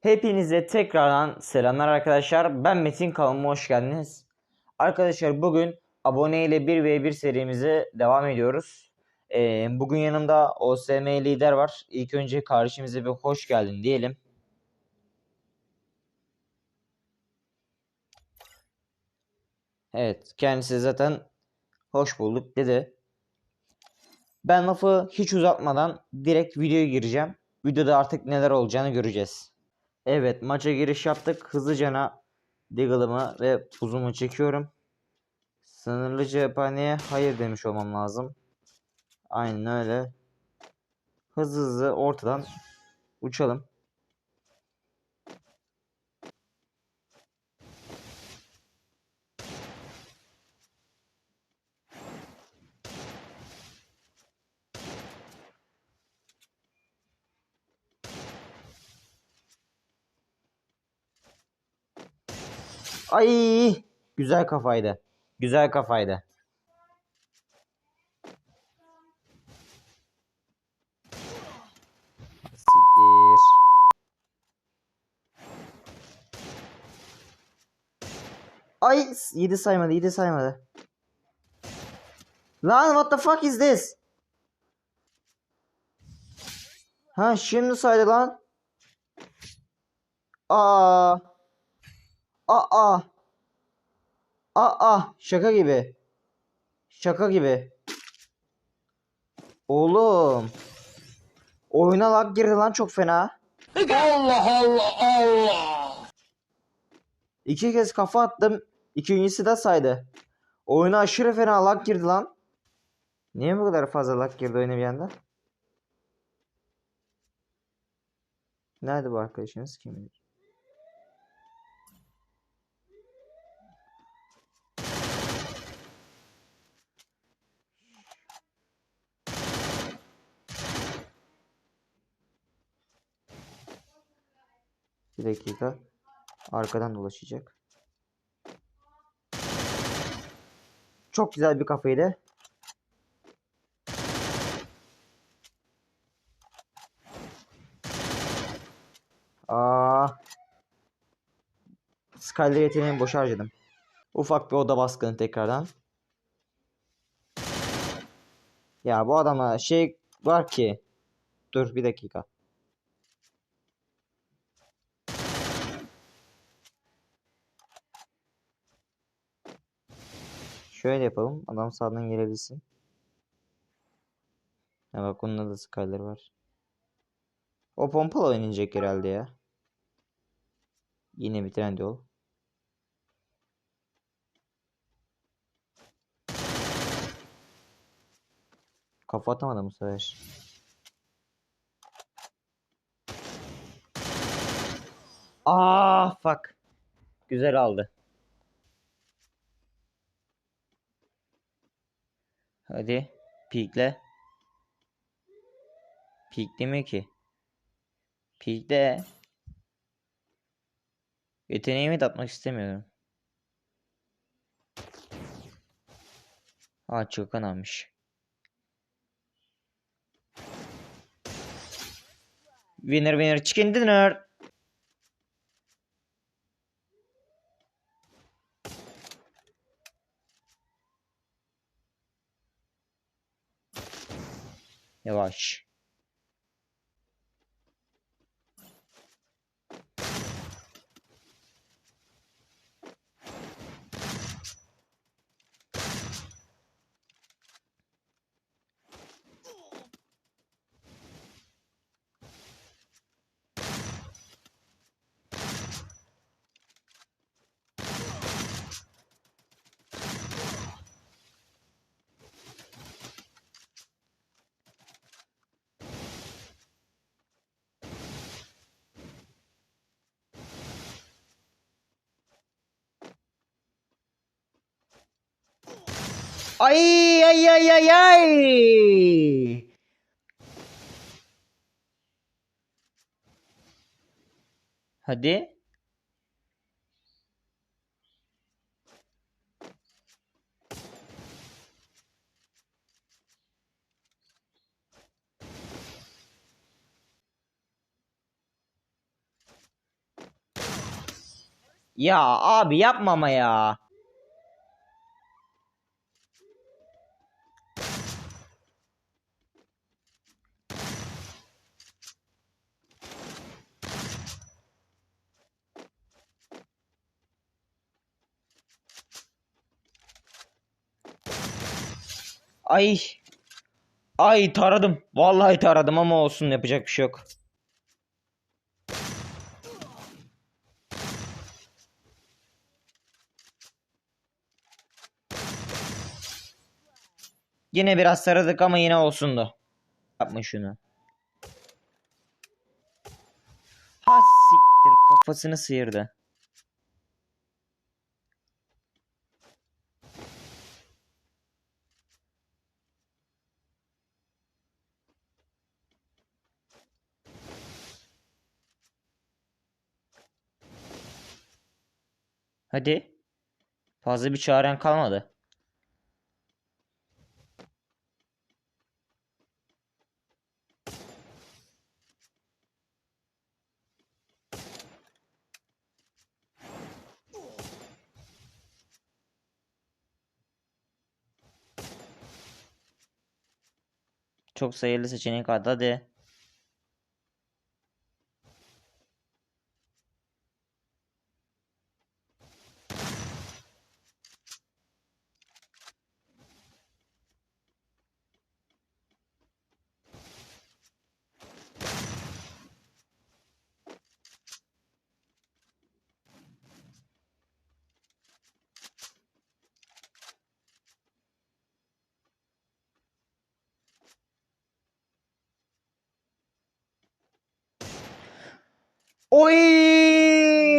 Hepinize tekrardan selamlar arkadaşlar. Ben Metin kanalıma hoş geldiniz. Arkadaşlar bugün abone ile 1v1 serimize devam ediyoruz. Ee, bugün yanımda OSM lider var. İlk önce kardeşimize bir hoş geldin diyelim. Evet kendisi zaten hoş bulduk dedi. Ben lafı hiç uzatmadan direkt videoya gireceğim. Videoda artık neler olacağını göreceğiz. Evet maça giriş yaptık. Hızlıcana Deagle'ımı ve buzumu çekiyorum. Sınırlı cephaneye hayır demiş olmam lazım. Aynen öyle. Hızlı hızlı ortadan uçalım. Ay güzel kafaydı. Güzel kafaydı. Siktir. Ay 7 saymadı 7 saymadı. Lan what the fuck is this? Ha şimdi saydı lan. Aa. Aa. Aa şaka gibi. Şaka gibi. Oğlum. Oyuna lag girdi lan çok fena. Allah Allah Allah. İki kez kafa attım. İkincisi de saydı. Oyuna aşırı fena lag girdi lan. Niye bu kadar fazla lag girdi oyuna bir anda? Nerede bu arkadaşınız kim bilir? Bir dakika. Arkadan dolaşacak. Çok güzel bir kafaydı. Aa. Skyler yeteneğimi boşa harcadım. Ufak bir oda baskını tekrardan. Ya bu adama şey var ki. Dur bir dakika. Şöyle yapalım. Adam sağdan gelebilsin. Ya bak onun da Skyler var. O pompalı oynayacak herhalde ya. Yine bir trend yol. Kafa atamadım bu sefer. Aa fuck. Güzel aldı. Hadi. Pikle. Piklemiyor ki. Pikle. Yeteneğimi de atmak istemiyorum. Aa çılgın almış. Winner winner chicken dinner. Yavaş. Ay ay ay ay ay. Hadi. Ya abi yapmama ya. Ay. Ay taradım. Vallahi taradım ama olsun yapacak bir şey yok. Yine biraz taradık ama yine olsundu. Yapma şunu. Ha siktir kafasını sıyırdı. Hadi. Fazla bir çaren kalmadı. Çok sayılı seçenek vardı hadi. Oy!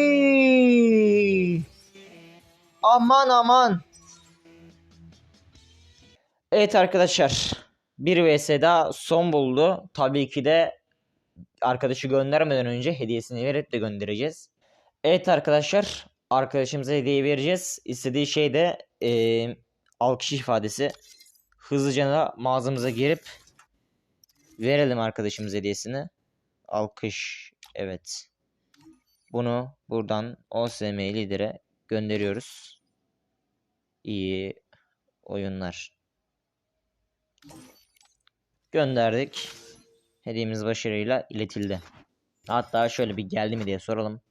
Aman aman. Evet arkadaşlar. Bir vs daha son buldu. Tabii ki de arkadaşı göndermeden önce hediyesini verip de göndereceğiz. Evet arkadaşlar. Arkadaşımıza hediye vereceğiz. İstediği şey de eee, alkış ifadesi. Hızlıca da mağazamıza girip verelim arkadaşımız hediyesini. Alkış. Evet. Bunu buradan OSM lidere gönderiyoruz. İyi oyunlar. Gönderdik. Hediyemiz başarıyla iletildi. Hatta şöyle bir geldi mi diye soralım.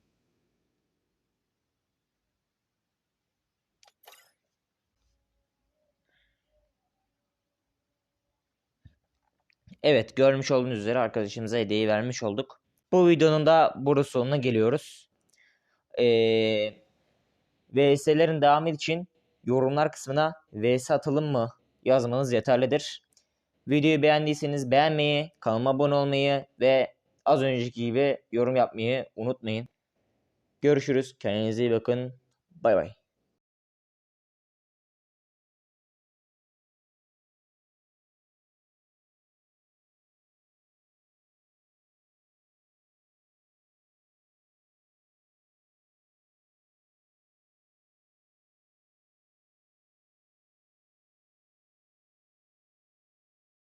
Evet görmüş olduğunuz üzere arkadaşımıza hediyeyi vermiş olduk. Bu videonun da burada sonuna geliyoruz. Ee, VS'lerin devamı için yorumlar kısmına VS atalım mı yazmanız yeterlidir. Videoyu beğendiyseniz beğenmeyi, kanalıma abone olmayı ve az önceki gibi yorum yapmayı unutmayın. Görüşürüz. Kendinize iyi bakın. Bay bay.